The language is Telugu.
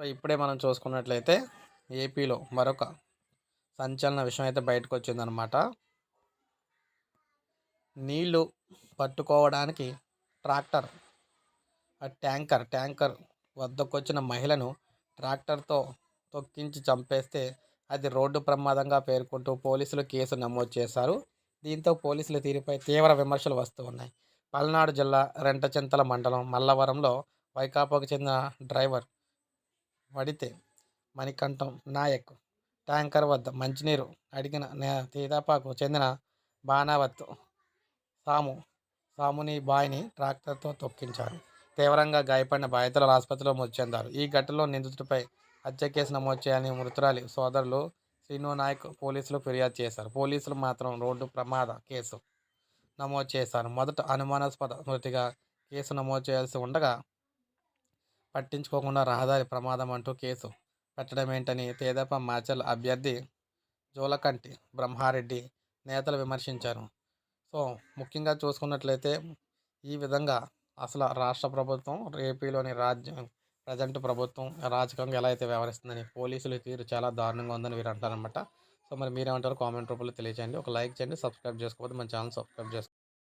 సో ఇప్పుడే మనం చూసుకున్నట్లయితే ఏపీలో మరొక సంచలన విషయం అయితే బయటకు వచ్చిందనమాట నీళ్ళు పట్టుకోవడానికి ట్రాక్టర్ ఆ ట్యాంకర్ ట్యాంకర్ వద్దకు వచ్చిన మహిళను ట్రాక్టర్తో తొక్కించి చంపేస్తే అది రోడ్డు ప్రమాదంగా పేర్కొంటూ పోలీసులు కేసు నమోదు చేశారు. దీంతో పోలీసుల తీరుపై తీవ్ర విమర్శలు వస్తూ ఉన్నాయి. పల్నాడు జిల్లా రెంటచింతల మండలం మల్లవరంలో వైకాపాకు చెందిన డ్రైవర్ వడితే మణికంఠం నాయక్ ట్యాంకర్ వద్ద మంచినీరు అడిగిన తీదాపాకు చెందిన బాణావత్ సాము సాముని బాయ్ని ట్రాక్టర్తో తొక్కించారు. తీవ్రంగా గాయపడిన బాధితులు ఆసుపత్రిలో మృతి చెందారు. ఈ ఘటనలో నిందితుడిపై హత్య కేసు నమోదు చేయాలని మృతురాలి సోదరులు శ్రీను నాయక్ పోలీసులు ఫిర్యాదు చేశారు. పోలీసులు మాత్రం రోడ్డు ప్రమాద కేసు నమోదు చేశారు. మొదట అనుమానాస్పద మృతిగా కేసు నమోదు చేయాల్సి ఉండగా పట్టించుకోకుండా రహదారి ప్రమాదం అంటూ కేసు పెట్టడం ఏంటని తేదప మాచల్ అభ్యర్థి జోలకంటి బ్రహ్మారెడ్డి నేతలు విమర్శించారు. సో ముఖ్యంగా చూసుకున్నట్లయితే ఈ విధంగా అసలు రాష్ట్ర ప్రభుత్వం ఏపీలోని రాజ్యం ప్రజెంట్ ప్రభుత్వం రాజకీయంగా ఎలా అయితే వ్యవహరిస్తుందని పోలీసుల తీరు చాలా దారుణంగా ఉందని వీరు అంటారనమాట సో మరి మీరేమంటారు కామెంట్ రూపంలో తెలియజేయండి ఒక లైక్ చేయండి సబ్స్క్రైబ్ చేసుకోకపోతే మన ఛానల్ సబ్స్క్రైబ్ చేసుకోండి